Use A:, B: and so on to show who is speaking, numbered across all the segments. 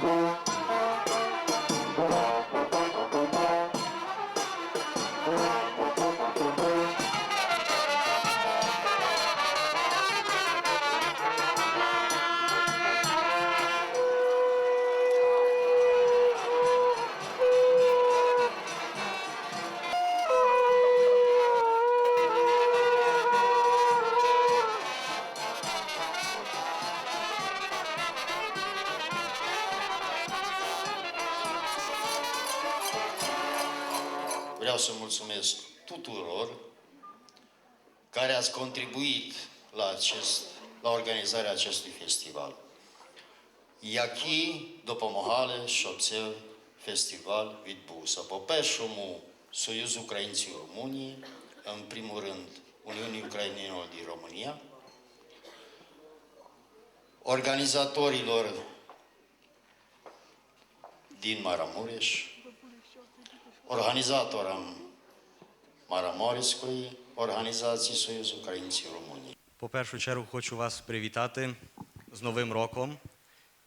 A: Música să mulțumesc tuturor care ați contribuit la, acest, la organizarea acestui festival. E aqui do Pomohale Șopțel Festival Vitbu Săpopeșumu Soiuz Ucrainții României, în primul rând Uniunii Ucrainenilor din România, organizatorilor din Maramureș, організаторам Мараморської організації Союзу Українців Румунії.
B: По першу чергу хочу вас привітати з Новим роком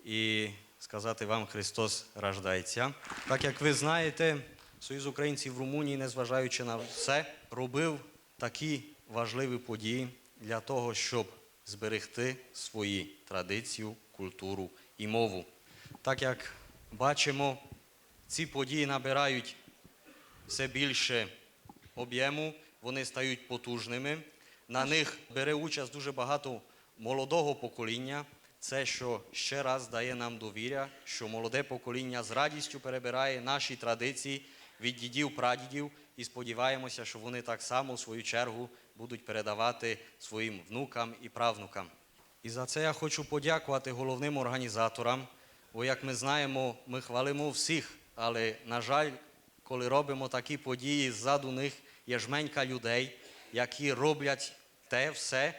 B: і сказати вам Христос рождається. Так як ви знаєте, Союз українців Румунії, незважаючи на все, робив такі важливі події для того, щоб зберегти свої традицію, культуру і мову. Так як бачимо, ці події набирають все більше об'єму, вони стають потужними. На них бере участь дуже багато молодого покоління. Це, що ще раз дає нам довіря, що молоде покоління з радістю перебирає наші традиції від дідів, прадідів, і сподіваємося, що вони так само, в свою чергу, будуть передавати своїм внукам і правнукам. І за це я хочу подякувати головним організаторам, бо, як ми знаємо, ми хвалимо всіх, але, на жаль, коли робимо такі події, ззаду них є жменька людей, які роблять те все,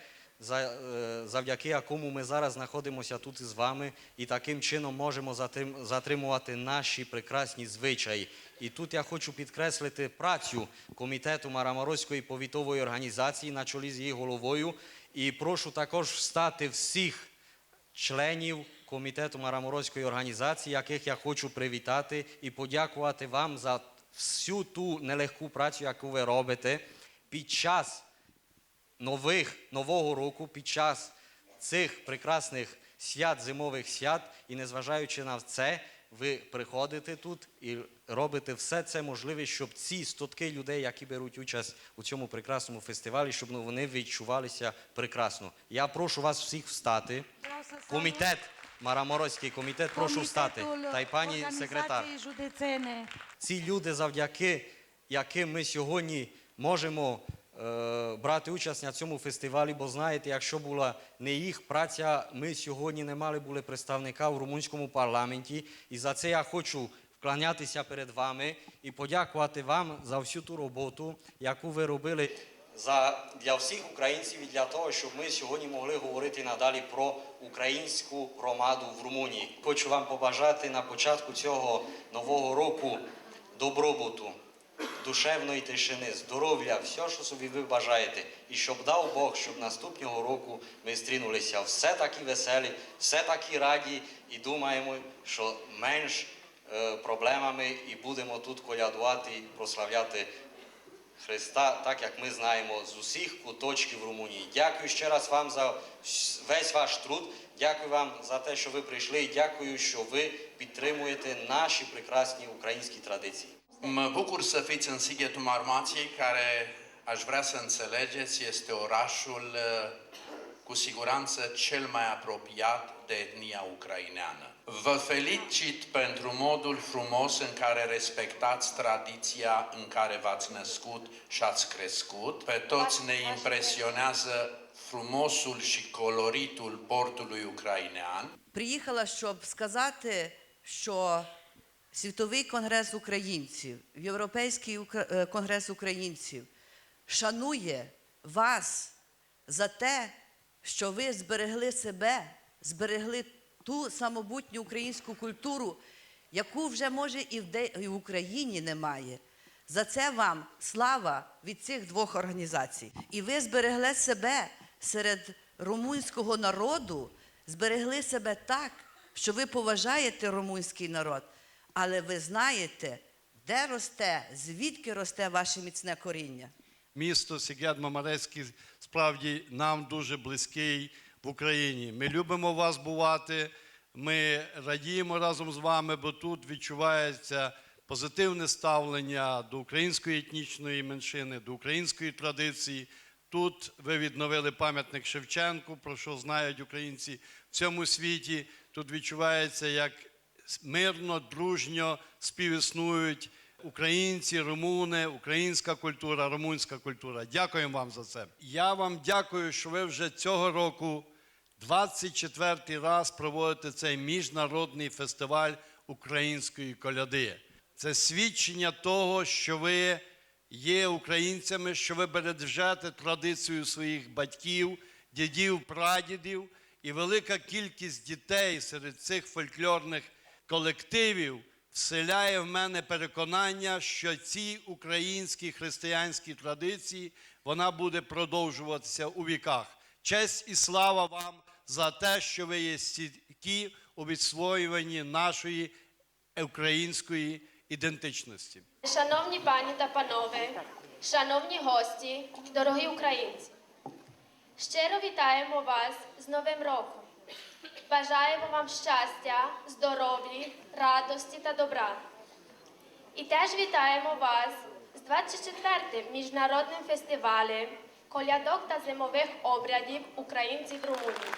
B: е, завдяки якому ми зараз знаходимося тут із вами, і таким чином можемо затримувати наші прекрасні звичаї. І тут я хочу підкреслити працю комітету Мараморозької повітової організації на чолі з її головою. І прошу також встати всіх членів комітету Мараморозької організації, яких я хочу привітати і подякувати вам за всю ту нелегку працю, яку ви робите під час нових, нового року, під час цих прекрасних свят, зимових свят, і незважаючи на це, ви приходите тут і робите все це можливе, щоб ці стотки людей, які беруть участь у цьому прекрасному фестивалі, щоб ну, вони відчувалися прекрасно. Я прошу вас всіх встати. Комітет, Мараморозький комітет, прошу встати. Та й пані секретар. Ці люди, завдяки яким ми сьогодні можемо е, брати участь на цьому фестивалі, бо знаєте, якщо була не їх праця, ми сьогодні не мали були представника в румунському парламенті. І за це я хочу вклонятися перед вами і подякувати вам за всю ту роботу, яку ви робили за, для всіх українців і для того, щоб ми сьогодні могли говорити надалі про українську громаду в Румунії. Хочу вам побажати на початку цього нового року добробуту, душевної тишини, здоров'я, все, що собі ви бажаєте. І щоб дав Бог, щоб наступного року ми стрінулися все такі веселі, все такі раді і думаємо, що менш е, проблемами і будемо тут колядувати прославляти Христа, так як ми знаємо з усіх куточків Румунії. Дякую ще раз вам за весь ваш труд. Дякую вам за те, що ви прийшли, і дякую, що ви підтримуєте наші прекрасні українські традиції.
C: Mă bucur să fiți în Sighetul Marmației, care, aș vrea să înțelegeți, este orașul uh, cu siguranță cel mai apropiat de etnia ucraineană. Vă felicit pentru modul frumos în care respectați tradiția în care v-ați născut și ați crescut. Pe toți ne impresionează frumosul și coloritul portului ucrainean.
D: Приїхала, щоб сказати, що Світовий конгрес українців, Європейський е, конгрес українців шанує вас за те, що ви зберегли себе, зберегли ту самобутню українську культуру, яку вже може і в, Україні немає. За це вам слава від цих двох організацій. І ви зберегли себе серед румунського народу, зберегли себе так, що ви поважаєте румунський народ, але ви знаєте, де росте, звідки росте ваше міцне коріння.
E: Місто Сігет Мамарецький справді нам дуже близький в Україні. Ми любимо вас бувати. Ми радіємо разом з вами, бо тут відчувається позитивне ставлення до української етнічної меншини, до української традиції. Тут ви відновили пам'ятник Шевченку, про що знають українці в цьому світі. Тут відчувається, як мирно, дружньо співіснують українці, румуни, українська культура, румунська культура. Дякуємо вам за це. Я вам дякую, що ви вже цього року 24 раз проводите цей міжнародний фестиваль української коляди. Це свідчення того, що ви є українцями, що ви бережете традицію своїх батьків, дідів, прадідів, і велика кількість дітей серед цих фольклорних колективів вселяє в мене переконання, що ці українські християнські традиції вона буде продовжуватися у віках. Честь і слава вам за те, що ви є стійкі у відсвоюванні нашої української ідентичності.
F: Шановні пані та панове, шановні гості, дорогі українці, щиро вітаємо вас з Новим роком. Бажаємо вам щастя, здоров'я, радості та добра. І теж вітаємо вас з 24-м міжнародним фестивалем колядок та зимових обрядів українців Румунії.